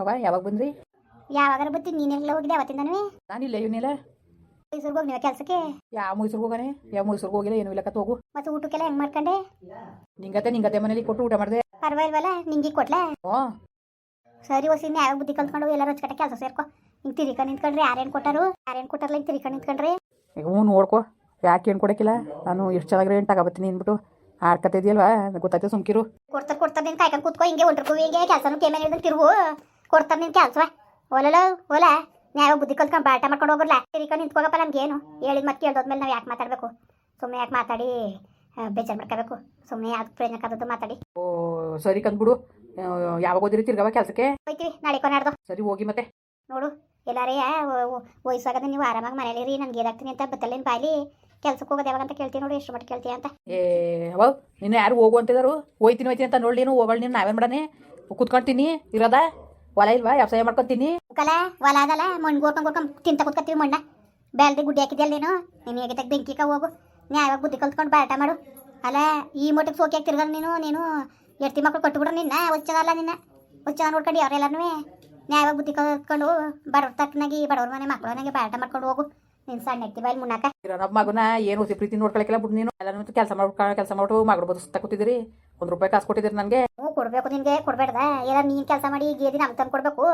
ಅವ ಯಾವಾಗ ಬಂದ್ರಿ? ಯಾವಾಗಾರ ಬತ್ತಿ ನೀನೆಲ್ಲ ಹೋಗಿದೆ ಅವತ್ತಿಂದನೂ? ನಾನಿಲ್ಲ ಇವನಿಲ್ಲ ಮೈಸೂರಿಗೆ ಹೋಗಿ ನೀವು ಕೆಲಸಕ್ಕೆ? ಯಾವ ಮೈಸೂರಿಗೆ ಹೋಗಾನೆ? ಯಾವ ಮೈಸೂರಿಗೆ ಹೋಗಿಲ್ಲ ಏನು ಇಲ್ಲ ಕತ್ತೋಗು ಮತ್ತೆ ಊಟಕ್ಕೆಲ್ಲ ಹೆಂಗ್ ಮಾಡ್ಕೊಂಡೆ? ನಿಂಗತೆ ನಿಂಗತೆ ಮನೇಲಿ ಕೊಟ್ಟು ಊಟ ಮಾಡಿದೆ. ಪರವಾಗಿಲ್ವಲ್ಲ ನಿಂಗೆ ಕೊಟ್ಲೆ? ಓ ಸರಿ ಹೊಸಿ ಯಾವಾಗ ಬುದ್ಧಿ ಕಲ್ತ್ಕೊಂಡು ಎಲ್ಲ ರೊಚ್ಕಟ್ಟ ಕೆಲಸ ಸೇರ್ಕೊ. ಹಿಂಗೆ ತಿರಿಕ ನಿಂತ್ಕೊಂಡ್ರಿ ಯಾರೇನು ಕೊಟ್ಟಾರು? ಯಾರೇನು ಕೊಟ್ಟಾರಲ್ಲ ಹಿಂಗೆ ತಿರಿಕ ನಿಂತ್ಕೊಂಡ್ರಿ? ಈಗ ಹ್ಞೂ ನೋಡ್ಕೊ. ಯಾಕೆ ಏನು ಕೊಡೋಕ್ಕಿಲ್ಲ? ನಾನು ಎಷ್ಟು ಚೆನ್ನಾಗಿ ಏನು ತಗೋಬತ್ತೀನಿ ಅಂದ್ಬಿಟ್ಟು ಆಡ್ಕತ್ತಿದ್ಯಲ್ವಾ ಗೊತ್ತಾಯ್ತು ಸುಮ್ಕಿರು? ಕೊಡ್ತಾರೆ ಕೊಡ್ತಾರೆ ನೀನು ಕಾಯ್ಕೊಂಡು ಕೂತ್ಕೊ. ಹಿಂಗೆ ಒಂಟರ್ಕೋ ಹಿಂಗೆ ಕೆಲಸನೂ ಕೇಮೇಲೆ ತಿರುವು ಕೊಡ್ತಾರೆ ನಿನ್ ಕೆಲಸ ಒಲಲ ಓಲ ನ್ಯಾಯ ಬುದ್ಧಿ ಕಲ್ತ್ಕೊಂಡು ಬಾಟ ಮಾಡ್ಕೊಂಡು ಹೋಗ್ರಲ್ಲ ತಿರಿಕ ನಿಂತ್ಕೋಗಪ್ಪ ನಮ್ಗೇನು ಹೇಳಿದ ಮತ್ತೆ ಕೇಳ್ದೋದ್ಮೇಲೆ ನಾವು ಯಾಕೆ ಮಾತಾಡಬೇಕು? ಸುಮ್ಮನೆ ಯಾಕೆ ಮಾತಾಡಿ ಬೇಜಾರ್ ಮಾಡ್ಕೋಬೇಕು? ಸುಮ್ಮನೆ ಯಾಕೆ ಪ್ರಯೋಜನ ಕಾದದ್ದು ಮಾತಾಡಿ. ಓ ಸರಿ ಕಂದ್ಬಿಡು. ಯಾವಾಗ ಓದಿರಿ ತಿರ್ಗವ ಕೆಲಸಕ್ಕೆ? ಹೋಯ್ತೀವಿ ನಾಳೆ ಕೊನಾಡ್ದು ಸರಿ ಹೋಗಿ ಮತ್ತೆ. ನೋಡು ಎಲ್ಲಾರೇ ವಯಸ್ಸಾಗದ ನೀವು ಆರಾಮಾಗಿ ಮನೇಲಿ ರೀ ನನ್ಗೆ ಏನಾಗ್ತೀನಿ ಅಂತ ಬತ್ತಲ್ಲಿನ ಬಾಯಿ ಕೆಲ್ಸಕ್ಕೆ ಹೋಗೋದು ಯಾವಾಗ ಅಂತ ಕೇಳ್ತೀನಿ ನೋಡು ಎಷ್ಟು ಮಟ್ಟ ಕೇಳ್ತೀಯ ಅಂತ. ಏ ಅವ ನಿನ್ನ ಯಾರು ಹೋಗು ಅಂತಿದಾರು? ಹೋಯ್ತೀನಿ ಹೋಯ್ತೀನಿ ಅಂತ ನೋಡಿ ನೀನು ಹೋಗಳು ನೀನು ನಾವೇನು ಮಾಡನೆ? ಕುತ್ಕೊಂತೀನಿ ಇರೋದ? ಹೊಲ ಇಲ್ವಾ? ವ್ಯವಸಾಯ ಮಾಡ್ಕೊತೀನಿ. ಕಲ ಹೊಲ ಅದಲ್ಲ ಮಣ್ಣು ಗೋರ್ಕೊಂಡ್ ಗೋರ್ಕೊಂಡ್ ತಿಂತ ಕೂತ್ಕೊತೀವಿ ಮಣ್ಣ. ಬೆಳ್ದಿ ಗುಡ್ಡಿ ಹಾಕಿದ್ಯಲ್ಲ ನೀನು? ನೀನು ಹೇಗೆ ತೆಗ್ದು ಬೆಂಕಿಕ ಹೋಗು. ಯಾವಾಗ ಬುದ್ಧಿ ಕಲ್ತ್ಕೊಂಡು ಬಾಟ ಮಾಡು. ಅಲ್ಲ ಈ ಮಟ್ಟಿಗೆ ಸೋಕಿ ಹಾಕ್ತಿರ್ಗಲ್ಲ ನೀನು ನೀನು ಎಡ್ತಿ ಮಕ್ಕಳು ಕೊಟ್ಬಿಡ್ರು ನಿನ್ನ. ಹುಚ್ಚದಲ್ಲ ನಿನ್ನ. ಹುಚ್ಚದ ನೋಡ್ಕೊಂಡು ಅವರೆಲ್ಲನೂ ಯಾವಾಗ ಬುದ್ಧಿ ಕಲ್ತ್ಕೊಂಡು ಬಡವ್ರ ತಕ್ಕನಾಗಿ ಬಡವ್ರ ಮನೆ ಮಕ್ಳು ನನಗೆ ಬಾಟ ಮಾಡ್ಕೊಂಡು ಹೋಗು. ನಿನ್ನ ಸಣ್ಣ ಎತ್ತಿ ಬಾಯಿ ಮುನ್ನಾಕ ನಮ್ಮ ಮಗನ ಏನು ಪ್ರೀತಿ ನೋಡ್ಕೊಳಕ್ಕೆಲ್ಲ ಬಿಡು ನೀನು. ಎಲ್ಲ ಕೆಲಸ ಮಾಡ್ಕೊಂಡು ಕೆಲಸ ಮಾಡು ಮಾಡ್ಬೋದು ಸುತ್ತ ಕೂತಿದ್ದೀರಿ. ಒಂದು ರೂಪಾಯಿ ಕಾಸು ಕೊಟ್ಟಿದ್ದೀರಿ ನನಗೆ? ಹ್ಞೂ ಕೊಡ್ಬೇಕು ನಿನ್ಗೆ ಕೊಡ್ಬೇಡ್ದ. ಎಲ್ಲ ನೀನ್ ಕೆಲಸ ಮಾಡಿ ಗೇದಿ ನಮ್ಗೆ ತಂದು ಕೊಡ್ಬೇಕು.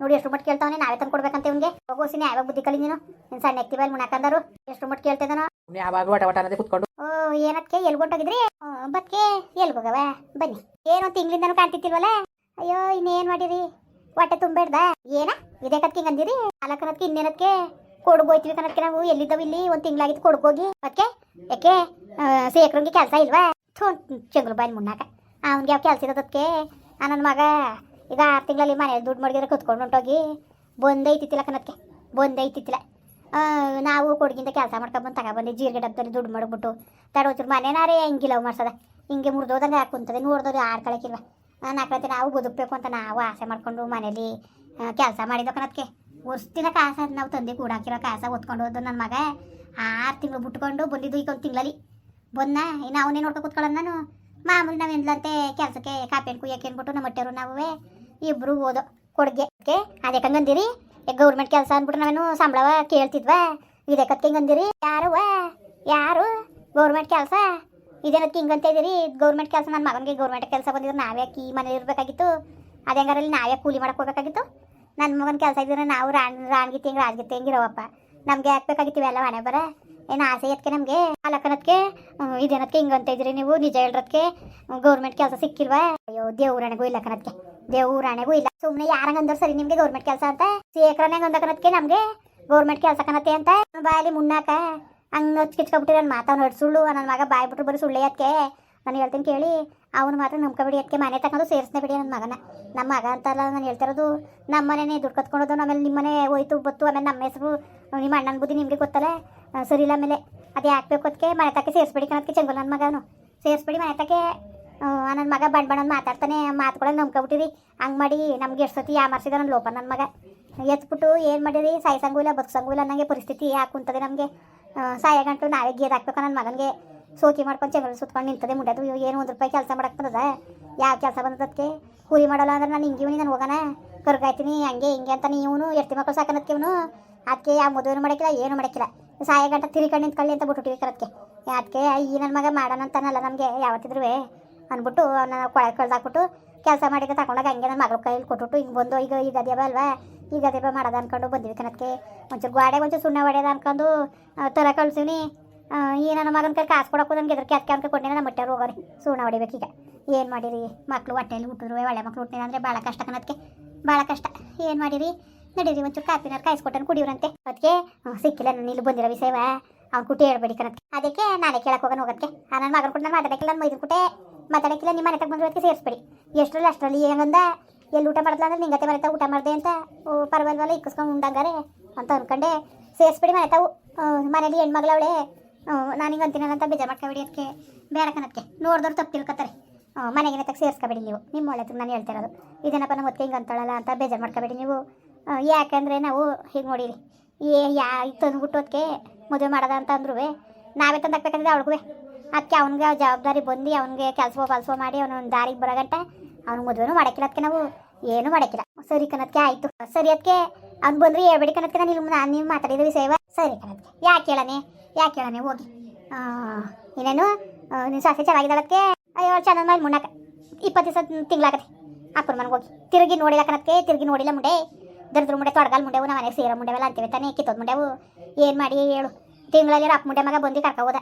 ನೋಡಿ ಎಷ್ಟು ಮಟ್ಟ ಕೇಳ್ತಾವನೆ ನಾವೇ ತಂದು ಕೊಡ್ಬೇಕಂತ ಇವ್ನಿಗೆ. ಹೋಗೋಸಿನಿ ಯಾವಾಗ ಬುದ್ಧಿ ಕಲಿ ನೀನು? ನಿನ್ ಸಣ್ಣ ಎತ್ತಿ ಬಾಯಲ್ಲಿ ಮುನ್ನಾಕಂದರು ಎಷ್ಟು ಮಟ್ಟ ಕೇಳ್ತಿದ್ದಾನೋ ಯಾವಾಗ ವಟ ವಟ ಅನ್ನೋದೇ ಕುತ್ಕೊಂಡು. ಓ ಏನಕ್ಕೆ ಬತ್ಕೆ ಎಲ್ಗೋಗವ ಬನ್ನಿ. ಏನೋ ತಿಂಗಳಿಂದನೂ ಕಾಣ್ತಿತ್ತಿಲ್ವಲ್ಲ? ಅಯ್ಯೋ ಇನ್ನೇನ್ ಮಾಡಿರಿ? ಹೊಟ್ಟೆ ತುಂಬೇಡ್ದ ಏನ? ಇದೇ ಕತ್ಕಿ ಅಂದಿರಿ? ಅಲಕನತ್ಕೆ ಇನ್ನೇನಕ್ಕೆ ಕೊಡ್ಬೋಯ್ತಿವಿ ಕನತ್ಕೆ ನಾವು. ಎಲ್ಲಿದ್ದಾವ ಇಲ್ಲಿ? ಒಂದ್ ತಿಂಗಳಾಗಿತ್ತು ಕೊಡ್ಬೋಗಿ ಅದಕ್ಕೆ ಯಾಕೆ? ಸೇಕ್ರಂಗೆ ಕೆಲಸ ಇಲ್ವಾ? ಥೂ ಚಂಗ್ರು ಬಾಯಿ ಮುನ್ನಾಕ ಅವ್ನಿಗೆ ಯಾವ ಕೆಲಸ ಇರೋದಕ್ಕೆ ನನ್ನ ಮಗ ಈಗ ಆರು ತಿಂಗಳಲ್ಲಿ ಮನೆ ದುಡ್ಡು ಮಡಗಿದ್ರೆ ಕುತ್ಕೊಂಡು ಹೊಂಟೋಗಿ ಬಂದೈತಿತ್ತಿಲ್ಲ ಕನತ್ಕೆ ಬಂದೇ ಐತಿತ್ತಿಲ್ಲ. ಆ, ನಾವು ಕೊಡಗಿಂದ ಕೆಲಸ ಮಾಡ್ಕೊಂಬಂದು ತಗೊಬಂದು ಜೀರಿಗೆ ಡಬ್ಬದಲ್ಲಿ ದುಡ್ಡು ಮಾಡಿಬಿಟ್ಟು ತಡೋಚೂರು ಮನೆನಾರೇ ಹೆಂಗಿಲ್ಲ ಮಾಡ್ಸದ? ಹಿಂಗೆ ಮುರಿದೋದಂಗೆ ಹಾಕುಂತದೆ ನೋಡ್ದೋದು ಕಳಕಿಲ್ವ ನಾಲ್ಕೈತೆ ನಾವು ಬದುಕಬೇಕು ಅಂತ ನಾವು ಆಸೆ ಮಾಡ್ಕೊಂಡು ಮನೇಲಿ ಕೆಲಸ ಮಾಡಿದ ಕಣಕ್ಕೆ ವರ್ಷದಿನ ಕಾಸ ನಾವು ತಂದೆ ಕೂಡಾಕಿರೋ ಕಾಸ ಹೊತ್ಕೊಂಡು ಹೋದ ನನ್ನ ಮಗ. ಆರು ತಿಂಗಳು ಬಿಟ್ಕೊಂಡು ಬಂದಿದ್ದು ಈಗ ಒಂದು ತಿಂಗಳಲ್ಲಿ. ಬಂದ ಇನ್ನು ಅವನೇ ನೋಡ್ಕೊ ಕೂತ್ಕೊಳ್ಳೋಣ ನಾನು. ಮಾಮೂಲಿ ನಾವು ಎಂದ್ಲಂತೆ ಕೆಲಸಕ್ಕೆ ಕಾಪಿ ಹಣ್ಣು ಕುಯ್ಯಕ್ಕೆ ಅಂದ್ಬಿಟ್ಟು ನಮ್ಮ ನಾವೇ ಇಬ್ಬರು ಓದೋ ಕೊಡ್ಗೆ. ಅದೇ ಕಂಗಂದಿರಿ ಗೌರ್ಮೆಂಟ್ ಕೆಲಸ ಅಂದ್ಬಿಟ್ಟು ನಾವೇನು ಸಂಬಳವ ಕೇಳ್ತಿದ್ವಾ? ಇದೇ ಕತ್ಕೆ ಹಿಂಗಂದಿರಿ ಯಾರುವ ಯಾರು? ಗೌರ್ಮೆಂಟ್ ಕೆಲಸ? ಇದೇನಕ್ಕೆ ಹಿಂಗಂತ ಇದ್ದೀರಿ? ಗೌರ್ಮೆಂಟ್ ಕೆಲಸ ನನ್ನ ಮಗನಿಗೆ ಗೌರ್ಮೆಂಟ್ ಕೆಲಸ ಬಂದಿದ್ರೆ ನಾವೇ ಈ ಮನೇಲಿ ಇರಬೇಕಾಗಿತ್ತು? ಅದೇ ಹಂಗಾರಲ್ಲಿ ನಾವೇ ಕೂಲಿ ಮಾಡಕ್ಕೆ ಹೋಗಬೇಕಾಗಿತ್ತು? ನನ್ನ ಮಗನ ಕೆಲಸ ಇದ್ರೆ ನಾವು ರಾಣ ರಾಣ್ಗಿ ತಿಂಗ್ ರಾಜ್ಗೆ ತಿಂಗಿರೋವಪ್ಪ ನಮಗೆ ಹಾಕ್ಬೇಕಾಗಿತ್ತು ಇವೆಲ್ಲ ಮನೆ ಬರ? ಏನು ಆಸೆ ಎತ್ಕೆ ನಮಗೆ? ಅಲಕನತ್ಕೆ? ಇದೇನತ್ಕೆ ಹಿಂಗಂತ ಇದ್ರಿ ನೀವು, ನಿಜ ಹೇಳ್ರತ್ಕೆ? ಗೌರ್ಮೆಂಟ್ ಕೆಲಸ ಸಿಕ್ಕಿಲ್ವಾ? ಅಯ್ಯೋ, ದೇವ್ರಾಣೆಗೂ ಇಲ್ಲ ಕನತ್ಕೆ ದೇವ್ರಾಣೆಗೂ ಇಲ್ಲ. ಸುಮ್ಮನೆ ಯಾರಂಗಂದ್ರೆ ಸರಿ ನಿಮಗೆ ಗೌರ್ಮೆಂಟ್ ಕೆಲಸ ಅಂತ? ಸೇಕ್ರನೆ ಅಂದಕನತ್ಕೆ ನಮಗೆ? ಗೌರ್ಮೆಂಟ್ ಕೆಲಸ ಕನತ್ತೆ ಅಂತ? ಬಾಯಲ್ಲಿ ಮುನ್ನಾಕ? ಹಂಗೆ ಕಿಚ್ಕೊಬಿಟ್ಟಿರ ನನ್ನ ಮಾತಾವ್ ನೋಡಿ ಸುಳ್ಳು ನನ್ನ ಮಗ ಬಾಯ್ ಬಿಟ್ರು ಬರೀ ಸುಳ್ಳೆ ಅದಕ್ಕೆ ನಾನು ಹೇಳ್ತೀನಿ ಕೇಳಿ, ಅವನು ಮಾತ್ರ ನಂಬ್ಕೊಬಿಡಿ ಅದಕ್ಕೆ ಮನೆ ತಗೊಂಡು ಸೇರಿಸ್ನೇ ಬಿಡಿ ನನ್ನ ಮಗನ. ನಮ್ಮ ಮಗ ಅಂತಲ್ಲ ನಾನು ಹೇಳ್ತಿರೋದು ನಮ್ಮ ಮನೆನೇ ದುಡ್ಡು ಕತ್ಕೊಂಡೋದು ಆಮೇಲೆ ನಿಮ್ಮ ಮನೆ ಹೋಯ್ತು, ಬತ್ತು, ಆಮೇಲೆ ನಮ್ಮ ಹೆಸರು, ನಿಮ್ಮ ಅಣ್ಣನ ಬುದ್ಧಿ ನಿಮಗೆ ಗೊತ್ತಲ್ಲ? ಸರಿ ಇಲ್ಲ ಆಮೇಲೆ ಅದೇ ಹಾಕ್ಬೇಕು ಅದಕ್ಕೆ ಮನೆ ತಕ್ಕೆ ಸೇರಿಸ್ಬೇಡಿ ಕಣಕ್ಕೆ ನನ್ನ ಮಗನು ಸೇರಿಸ್ಬೇಡಿ ಮನೆ ತಕ್ಕೆ ನನ್ನ ಮಗ ಬಣ್ಣ ಬಣ್ಣ ಮಾತಾಡ್ತಾನೆ ಮಾತುಗಳನ್ನ ನಂಬ್ಕೊಬಿಟ್ಟಿರಿ. ಹಂಗೆ ಮಾಡಿ ನಮ್ಗೆ ಎಷ್ಟು ಸತಿ ಯಾಮರ್ಸಿದ ನನ್ನ ಲೋಪ ನನ್ನ ಮಗ. ಎತ್ಬಿಟ್ಟು ಏನು ಮಾಡಿರಿ? ಸಾಯಿಸಂಗೂ ಇಲ್ಲ, ಬದುಕ್ಸಂಗೂ ಇಲ್ಲ ನನಗೆ ಪರಿಸ್ಥಿತಿ ಯಾಕೆ ಕುಂತದೆ ನಮಗೆ. ಸಾಯ ಗಂಟು ನಾವೇ ಗೇದ್ ಹಾಕ್ಬೇಕು ನನ್ನ ಮಗನಿಗೆ. ಸೋಕಿ ಮಾಡ್ಕೊಂಡು ಚೆಂಗಲ್ ಸುತ್ಕೊಂಡು ನಿಂತದೆ ಮುಂಡದು ಏನು ಒಂದು ರೂಪಾಯಿ ಕೆಲಸ ಮಾಡಕ್ಕೆ ಬಂದದ. ಯಾವ ಕೆಲಸ ಬಂದದಕ್ಕೆ ಕೂಲಿ ಮಾಡಲ್ಲ ಅಂದ್ರೆ ನಾನು ಹಿಂಗೆ ನಾನು ಹೋಗೋಣ. ಕರ್ಗಾಯ್ತೀನಿ, ಹಂಗೆ ಹಿಂಗೆ ಅಂತ ನೀವನು ಎರ್ತಿ ಮಕ್ಕಳು ಸಾಕನಕ್ಕೆ ಇವನು. ಅದಕ್ಕೆ ಯಾವ ಮದುವೆ ಮಾಡಕ್ಕಿಲ್ಲ, ಏನು ಮಾಡಕ್ಕಿಲ್ಲ. ಸಾಯ ಗಂಟ ತಿರ್ಕೊಂಡು ನಿಂತ್ಕೊಳ್ಳಿ ಅಂತ ಬಿಟ್ಟು ಕರಕ್ಕೆ ಅದಕ್ಕೆ ಈ ನನ್ನ ಮಗ ಮಾಡೋಣ ಅಂತಾನಲ್ಲ ನಮಗೆ ಯಾವತ್ತಿದ್ರು ಅಂದ್ಬಿಟ್ಟು ಅವನ ಕೊಳೆ ಕಳ್ದಾಕ್ಬಿಟ್ಟು ಕೆಲಸ ಮಾಡಿದ ತಗೊಂಡಾಗ ಹಂಗೆ ನನ್ನ ಮಗಳ ಕೈಯಲ್ಲಿ ಕೊಟ್ಬಿಟ್ಟು ಹಿಂಗೆ ಬಂದು, ಈಗ ಈಗ ಅದೇಬ ಅಲ್ವಾ? ಈಗ ಅದೇಬ ಮಾಡೋದು ಅನ್ಕೊಂಡು ಬಂದಿವಿ ಕನಕ್ಕೆ ಒಂಚೂರು ಗೋಡೆಗೆ ಒಂಚೂರು ಸುಣ್ಣ ಹೊಡೆಯೋದು ಅನ್ಕೊಂಡು ತರ ಕಳ್ಸೀನಿ ಈ ನನ್ನ ಮಗನ ಕೈ ಕಾಸು ಕೊಡೋಕ್ಕೂ ನನಗೆ ಎದ್ರಕ್ಕೆ ಅದಕ್ಕೆ ಅನ್ಕೊಂಡು ಕೊಟ್ಟಿನ ನಮ್ಮ ಮಟ್ಟೆಯವ್ರು ಹೋಗೋರಿ ಸುಣ್ಣ ಹೊಡಿಬೇಕೀಗ ಏನು ಮಾಡಿರಿ? ಮಕ್ಕಳು ಹೊಟ್ಟೆಯಲ್ಲಿ ಹುಟ್ಟಿದ್ರು ಒಳ್ಳೆ ಹುಟ್ಟಿನ ಅಂದರೆ ಭಾಳ ಕಷ್ಟ ಕನತ್ಕೆ ಭಾಳ ಕಷ್ಟ. ಏನು ಮಾಡಿರಿ? ನಡೀರಿ, ಒಂಚೂರು ಕಾಪಿನಾರು ಕಾಯಿಸ್ಕೊಟ್ಟನು ಕುಡಿಯೋರಂತೆ ಅದಕ್ಕೆ ಸಿಕ್ಕಿಲ್ಲ, ನಾನು ಇಲ್ಲಿ ಬಂದಿರೋ ವಿಷಯ ಅವ್ನು ಕುಟಿ ಹೇಳ್ಬೇಡಿ ಕಣಕ್ಕೆ. ಅದಕ್ಕೆ ನಾನೇ ಕೇಳಕ್ಕೆ ಹೋಗೋಣ ಹೋಗೋದಕ್ಕೆ ನನ್ನ ಮಗನ ಕೂಡ ನಾನು ಮಾತಾಡಕ್ಕಿಲ್ಲ ನನ್ನ ಮೈದಿನ ಕುಟೆ ಮಾತಾಡಕ್ಕಿಲ್ಲ ನಿಮ್ಮ ಮನೆ ತಗ ಬಂದಿರೋದಕ್ಕೆ ಸೇರಿಸ್ಬೇಡಿ. ಎಷ್ಟರಲ್ಲಿ ಅಷ್ಟರಲ್ಲಿ ಹೆಂಗಂದ ಎಲ್ಲಿ ಊಟ ಮಾಡಿದ್ಲ ಅಂದ್ರೆ ನಿಂಗತೆ ಮನೆ ಊಟ ಮಾಡಿದೆ ಅಂತ, ಓ, ಪರವಾಗಿಲ್ವಲ್ಲ, ಇಕ್ಕಿಸ್ಕೊಂಡು ಉಂಡಂಗಾರೆ ಅಂತ ಅನ್ಕೊಂಡೆ. ಸೇರಿಸ್ಬೇಡಿ ಮನೆ ತಾವು. ಮನೇಲಿ ಹೆಣ್ಮಗಳವಳೆ ನಾನು ಹಿಂಗೆ ಅಂತೀನಲ್ಲ ಅಂತ ಬೇಜಾರು ಮಾಡ್ಕೊಬೇಡಿ ಅದಕ್ಕೆ ಬೇಡ ಕಣಕ್ಕೆ ನೋಡಿದವ್ರು ತಪ್ಪು ತಿಳ್ಕೊತಾರೆ. ಮನೆಗೆ ತಕ್ಕ ಸೇರಿಸ್ಕೋಬೇಡಿ ನೀವು. ನಿಮ್ಮ ಒಳ್ಳೆ ನಾನು ಹೇಳ್ತಿರೋದು ಇದೇನಪ್ಪ ನಮ್ಮ ಹೊತ್ತಿಗೆ ಹಿಂಗೆ ಅಂತಾಳಲ್ಲ ಅಂತ ಬೇಜಾರು ಮಾಡ್ಕೋಬೇಡಿ ನೀವು. ಯಾಕಂದ್ರೆ ನಾವು ಹೀಗೆ ನೋಡಿರಿ, ಏ, ಯಾ ತಂದ್ಬಿಟ್ಟು ಅದಕ್ಕೆ ಮದುವೆ ಮಾಡೋದ ಅಂತ ಅಂದ್ರು ನಾವೇ ತಂದು ಹಾಕ್ಬೇಕಾದ್ರೆ ಅವ್ಳಿಗೂ ಅದಕ್ಕೆ ಅವ್ನಿಗೆ ಜವಾಬ್ದಾರಿ ಬಂದು, ಅವ್ನಿಗೆ ಕೆಲಸ ಬಲಸ ಮಾಡಿ ಅವನು ದಾರಿಗೆ ಬರೋಗಂಟ ಅವ್ನಿಗೆ ಮದುವೆನೂ ಮಾಡಕ್ಕಿಲ್ಲ ಅದಕ್ಕೆ ನಾವು ಏನು ಮಾಡಕ್ಕಿಲ್ಲ ಸರಿ ಕಣದ್ಕೆ ಆಯಿತು. ಸರಿ ಅದಕ್ಕೆ ಅವ್ನು ಬಂದ್ರೆ ಹೇಳ್ಬೇಡಿ ಕಣದ್ಕೆ ನಾನು ಇಲ್ಲಿ ನಾನು ನೀವು ಮಾತಾಡಿದ ಸೇವ. ಸರಿ ಕಣಕ್ಕೆ ಯಾಕೆ ಕೇಳನೆ ಯಾಕೆ ಹೇಳನೆ? ಹೋಗಿ. ಇನ್ನೇನು? ನಿನ್ನ ಸಾಸೆ ಚೆನ್ನಾಗಿದ್ದಾಳಕ್ಕೆ ಅಯ್ಯೋ ಚೆನ್ನಾಗಿ ಮಾಡಿ ಮುನ್ನಕ ಇಪ್ಪತ್ತು ದಿವಸ ತಿಂಗಳಾಗತ್ತೆ ಅಪ್ಪನ ಮನೆಗೆ ಹೋಗಿ. ತಿರುಗಿ ನೋಡಿಲ್ಲ ಕಣಕ್ಕೆ ತಿರುಗಿ ನೋಡಿಲ್ಲ ಮುಂಡೆ ದರ್ದ್ರ ಮುಂಡೆ ತೊಡಗಲ್ ಮುಂಡೆವು ನಮ್ಮ ಮನೆಗೆ ಸೇರೋ ಮುಂಡೆವೆಲ್ಲ ಅಂತೀವಿ, ತಾನೇ ಕಿತ್ತೋದ್ ಮುಂಡೆವು. ಏನು ಮಾಡಿ ಹೇಳು. ತಿಂಗಳಲ್ಲಿ ಅಪ್ಪ ಮುಂಡೆ ಮಗ ಬಂದು ಕರ್ಕೊ ಹೋದ.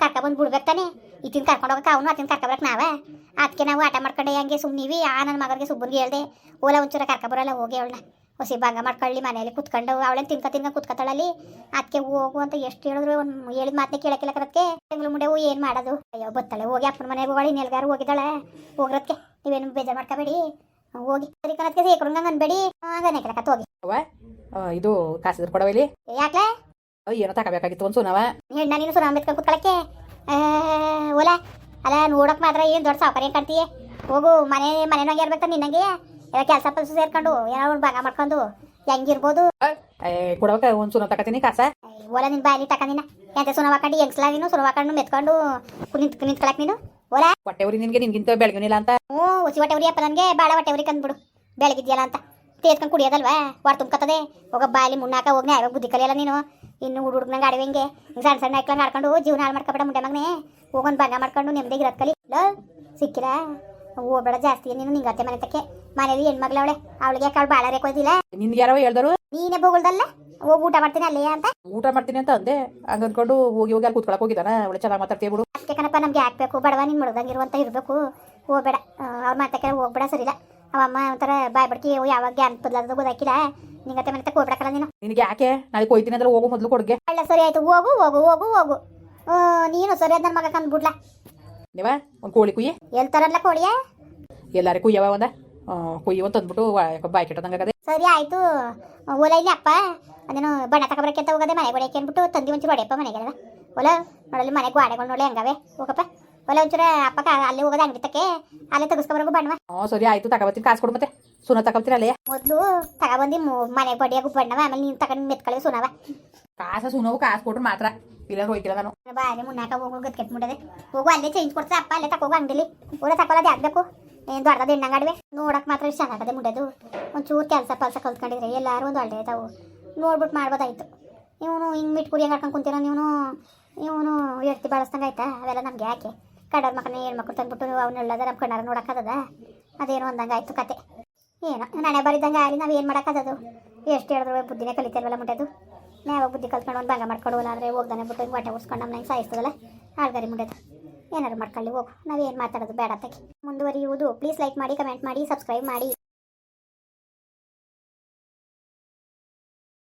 ಕರ್ಕ ಬಂದು ಬಿಡ್ಬೇಕು ತಾನೆ. ಇತ್ತಿನ ಕರ್ಕೊಂಡು ಹೋಗಕ್ಕೆ ಅವನು ಅತ್ತಿನ ಕರ್ಕೊಬೇಕು ನಾವೇ. ಅದಕ್ಕೆ ನಾವು ಆಟ ಮಾಡ್ಕೊಂಡೆ ಹಂಗೆ ಸುಮ್ಮನಿವಿ ಆ ನನ್ನ ಮಗನಿಗೆ ಸುಬ್ಬನಿಗೆ ಹೇಳ್ದೆ, ಓಲ ಒಂಚೂರ ಕರ್ಕ ಬರಲ್ಲ, ಹೋಗಿ ಅವಳನ್ನ ಹೊಸಿ ಭಾಗ ಮಾಡ್ಕೊಳ್ಳಿ ಮನೆಯಲ್ಲಿ ಕುತ್ಕೊಂಡು ಅವಳೇನು ತಿನ್ಕ ತಿನ್ಕ ಕುತ್ಕೊತಾಳಲ್ಲಿ. ಅದಕ್ಕೆ ಹೋಗು ಅಂತ ಎಷ್ಟು ಹೇಳಿದ್ರು, ಒಂದು ಹೇಳಿದ ಮಾತನ್ನ ಕೇಳಕ್ಕಿಲ್ಲ ಕರಕ್ಕೆ ತಿಂಗಳು ಮುಂಡೆವು ಏನು ಮಾಡೋದು? ಅಯ್ಯೋ, ಬತ್ತಾಳೆ. ಹೋಗಿ ಅಪ್ಪನ ಮನೆಗೆ ಹೋಗಿ ನೆಲ್ಗಾರು ಹೋಗಿದ್ದಾಳೆ. ಹೋಗ್ರದಕ್ಕೆ ನೀವೇನು ಬೇಜಾರು ಮಾಡ್ಕೋಬೇಡಿ. ಹೋಗಿ. ಸರಿ ಕಣಕ್ಕೆ ಸೇರ್ಕೊಂಡಂಗೆ ಅನ್ಬೇಡಿ ಹಂಗನೆ ಹೋಗಿ. ಅವ್ವ ಆ, ಇದು ಕಾಸಿದ್ರು ಕೊಡವ ಇಲ್ಲಿ? ಯಾಕ್ಲೆ? ಆ, ಏನೋ ತಗೋಬೇಕಾಗಿತ್ತು ಒಂದು ಸುನವ. ಹೆಣ್ಣ ನೀನು ಸುನ ಬಿತ್ಕೊಂಡು ಕುತ್ಕೊಳಕ್ಕೆ. ಓಲ. ಅಲ್ಲ ನೋಡಕ್ ಮಾತ್ರ ಏನು ದೊಡ್ಡ ಸಾವುಕಾರ ಕಾಣ್ತೀಯ? ಹೋಗು ಮನೆ ಮನೆನಾಗ ಇರ್ಬೇಕು ನಿನ್ನಂಗೆ. ಎಲ್ಲ ಕೆಲಸ ಪಲ್ಸ ಸೇರ್ಕೊಂಡು ಏನೋ ಒಂದು ಭಾಗ ಮಾಡ್ಕೊಂಡು ಹೆಂಗಿರ್ಬೋದು. ಕೊಡವಕ ಒಂದು ಸುನ ತಕತೀನಿ ಕಾಸ. ಓಲ ನಿನ್ ಬಾಯಲ್ಲಿ ತಕೊಂಡಿನ ಎಂತ ಸುನ ಹಾಕೊಂಡು ನೀನು ಸುನವ ಹಾಕೊಂಡು ಮೆತ್ಕೊಂಡು ನಿಂತ್ ನಿಂತ್ಕೊಳಕ್ ನೀನು. ಓಲ ಹೊಟ್ಟೆ ಉರಿ ನಿನ್ಗೆ ನಿನ್ಗಿಂತ ಬೆಳಗಿನಿಲ್ಲ ಅಂತ. ಹ್ಞೂ ಹುಸಿ ಹೊಟ್ಟೆ ಉರಿಯಪ್ಪ ನನಗೆ ಬಾಳ ಹೊಟ್ಟೆ ಉರಿ ಕಂದ್ಬಿಡು ಬೆಳಗಿದ್ಯಲ್ಲ ಅಂತ. ತೇಸ್ಕೊಂಡು ಕುಡಿಯೋದಲ್ವಾ? ಹೊರ ತುಂಬ್ಕತ್ತದೆ. ಹೋಗ ಬಾಯಲ್ಲಿ ಮುನ್ನಾಕ ಹೋಗಿ ನ್ಯಾಯ ಬುದ್ಧಿ ಕಲಿಯಲ್ಲ ನೀನು. ಇನ್ನು ಹುಡು ಹುಡುಗನಂಗೆ ಆಡಿವೆ ಹಿಂಗೆ. ಸಣ್ಣ ಸಣ್ಣ ಐಕ್ಲಂಗೆ ಆಡ್ಕೊಂಡು ಜೀವನ ಹಾಳು ಮಾಡ್ಕೊಬೇಡ ಮುಂಡೆ ಮಗನೇ. ಹೋಗೊಂದು ಭಾಗ ಮಾಡ್ಕೊಂಡು ನೆಮ್ಮದಿಗೆ ಇರೋದ್ ಕಲಿ. ಸಿಕ್ಕಿಲ್ಲ ಹೋಗ್ಬೇಡ ಜಾಸ್ತಿ ನೀನು ನಿಂಗತ್ತೆ ಮನೆ ತಕ್ಕೆ. ಮನೇಲಿ ಅವಳೆ. ಅವಳಿಗೆ ಕಾಳು ಬಾಳ ಭಾಳ ರೇಕೋದಿಲ್ಲ ನಿನ್ಗೆ ಯಾರೋ ಹೇಳ್ದರು? ನೀನೇ ಬೋಗಲ್ದಲ್ಲ ಹೋಗಿ ಊಟ ಮಾಡ್ತೀನಿ ಅಲ್ಲೇ ಅಂತ? ಊಟ ಮಾಡ್ತೀನಿ ಅಂತ ಅಂದೆ. ಹಂಗ ಅಂದ್ಕೊಂಡು ಹೋಗಿ ಹೋಗಿ ಅಲ್ಲಿ ಕುತ್ಕೊಳಕ್ ಹೋಗಿದ್ದಾನ. ಅವಳು ಚೆನ್ನಾಗಿ ಮಾತಾಡ್ತೀವಿ ಬಿಡು. ಕಣಪ್ಪ ನಮ್ಗೆ ಹಾಕ್ಬೇಕು ಬಡವ ನಿನ್ ಮುಡ್ದಂಗಿರುವಂತ ಇರಬೇಕು. ಹೋಗ್ಬೇಡ. ಅವ್ರ ಮಾತಾಕ ಹೋಗ್ಬೇಡ ಸರಿಲ್ಲ ಅವಮ್ಮ ಒಂಥರ ಬಾಯ್ ಬಡ್ಕಿ ಯಾವಾಗ ಗ್ಯಾನ್ ಬದಲಾದ ಗೊತ್ತಾಕಿಲ್ಲ ನಿಂಗತ್ತೆ ಮನೆ ತಕ್ಕ ಹೋಗ್ಬೇಡಕಲ್ಲ ನೀನು. ನಿನಗೆ ಯಾಕೆ? ನಾಳೆ ಕೊಯ್ತೀನಿ ಅಂದ್ರೆ ಹೋಗು ಮೊದಲು ಕೊಡ್ಗೆ. ಅಲ್ಲ ಸರಿ ಆಯ್ತು. ಹೋಗು ಹೋಗು ಹೋಗು ಹೋಗು. ನೀನು ಸರಿ ಅದ್ ನನ್ನ ಮಗ ಕಂದ್ಬಿಡ್ಲ ನೀವ ಒಂದು ಕೋಳಿ ಕುಯ್ಯಿ. ಎಲ್ ತರಲ್ಲ ಕೋಳಿಯ? ಎಲ್ಲಾರು ಕುಯ್ಯವ ಒಂದ? ಕುಯ್ಯಿ ಅಂತ ಅಂದ್ಬಿಟ್ಟು ಬಾಯ್ ಕೆಟ್ಟದಂಗಾಗದೆ ಸರಿ ಆಯ್ತು. ಓಲ ಇಲ್ಲಿ ಅಪ್ಪ. ಅದೇನು ಬಣ್ಣ ತಗೊಬರಕ್ಕೆ ಅಂತ ಹೋಗದೆ ಮನೆಗೆ ಹೊಡೆಯಕ್ಕೆ ಅಂದ್ಬಿಟ್ಟು ತಂದಿ ಒಂಚೂರು ಹೊಡೆಯಪ್ಪ ಮನೆಗೆ ಒಲ ನೋಡಲ್ಲಿ ಮನೆಗೆ ಗೋಡೆಗಳು ನೋಡಿ ಹಂಗವೆ. ಹೋಗಪ್ಪ. ಒಲ ಒಂಚೂರ ಅಪ್ಪ ಕಾ- ಅಲ್ಲಿ ಹೋಗೋದು ಅಂಗಡಿ ತಕ್ಕೆ ಅಲ್ಲೇ ತೆಗಿಸ್ಕೊಬರಕು ಬಣ್ಣ. ಹ್ಞೂ ಸರಿ ಆಯ್ತು. ತಗೋಬತ್ತೀನಿ ಕಾಸು ಕೊಡು ಮತ್ತೆ. ಸುನ ತಗೋತೀನಿ ಅಲ್ಲೇ. ಮೊದಲು ತಗೊಬಂದು ಮನೆಗೆ ಬಡಿಯಾಗು ಬಣ್ಣವ ಆಮೇಲೆ ನೀನು ತಗೊಂಡು ಮೆತ್ಕೊಳ್ಳಿ ಸುನವ. ಕಾಸ ಸುನವು ಕಾಸು ಕೊಟ್ರು ಮಾತ್ರ. ಇಲ್ಲ ಹೋಯ್ತಿಲ್ಲ ನಾನು. ಬಾಯಲ್ಲಿ ಮುನ್ನಾಕ ಹೋಗೋ ಗತ್ಕೆಟ್ ಮುಡದೆ ಹೋಗು ಅಲ್ಲೇ ಚೇಂಜ್ ಕೊಡ್ತಾ ಅಪ್ಪ. ಅಲ್ಲೇ ತಕೋಗು ಅಂಗಡಿಲಿ. ಓಲ ತಕೊಳ್ಳೋದು ಆಗಬೇಕು ದೊಡ್ಡದ ಹೆಣ್ಣಂಗಾಡ್ವೆ ನೋಡಕ್ ಮಾತ್ರ ಚೆನ್ನಾಗದೆ ಮುಂಡೆದು. ಒಂಚೂರು ಕೆಲಸ ಪಲ್ಸ ಕಲ್ತ್ಕೊಂಡಿದ್ರೆ ಎಲ್ಲರೂ ಒಂದು ಒಳ್ಳೆ ಇದಾವು. ನೋಡ್ಬಿಟ್ಟು ಮಾಡ್ಬೋದಾಯ್ತು. ಇವನು ಹಿಂಗೆ ಮಿಟ್ ಕುರಿ ಹಾಕೊಂಡು ಕುಂತಿರೋ ನೀವು ಇವನು ಎಡ್ತಿ ಬಳಸ್ದಂಗೆ ಆಯ್ತಾ? ಅವೆಲ್ಲ ನಮ್ಗೆ ಯಾಕೆ? ಕಡರ್ ಮಕ್ಕಳನ್ನ ಹೆಣ್ಮಕ್ಳು ತಂದ್ಬಿಟ್ಟು ಅವ್ನ ಹೇಳದ ನಮ್ಮ ಕಣ್ಣಾರ ನೋಡಕ್ಕದ ಅದೇನೋ ಒಂದಂಗೆ ಆಯ್ತು ಕತೆ. ಏನೋ, ನಾನೇ ಬರಿದಂಗೆ ಆಗಲಿ, ನಾವು ಏನು ಮಾಡೋಕ್ಕದದು ಎಷ್ಟು ಹೇಳಿದ್ರು ಬುದ್ಧಿನೇ ಕಲಿತಿಲ್ವಲ್ಲ ಮುಂಡೆದು? ನಾವು ಬುದ್ಧಿ ಕಲ್ತ್ಕೊಂಡು ಒಂದು ಭಂಗ ಮಾಡ್ಕೊಡೋಲ್ಲ ಅಂದರೆ ಹೋಗ್ದಾನೆ ಬಿಟ್ಟು ಹೊಟ್ಟೆ ನಮ್ಮ ನಮ್ಮನ್ನ ಸಾಯಿಸ್ತದಲ್ಲ? ಆಳ್ಗಾರಿ ಮುಟ್ಟದು ಏನಾರು ಮಾಡ್ಕೊಳ್ಳಿ ಹೋಗು. ನಾವೇನು ಮಾತಾಡೋದು ಬೇಡ ತಗಿ ಮುಂದುವರಿಯುವುದು. ಪ್ಲೀಸ್ ಲೈಕ್ ಮಾಡಿ ಕಮೆಂಟ್ ಮಾಡಿ ಸಬ್ಸ್ಕ್ರೈಬ್ ಮಾಡಿ.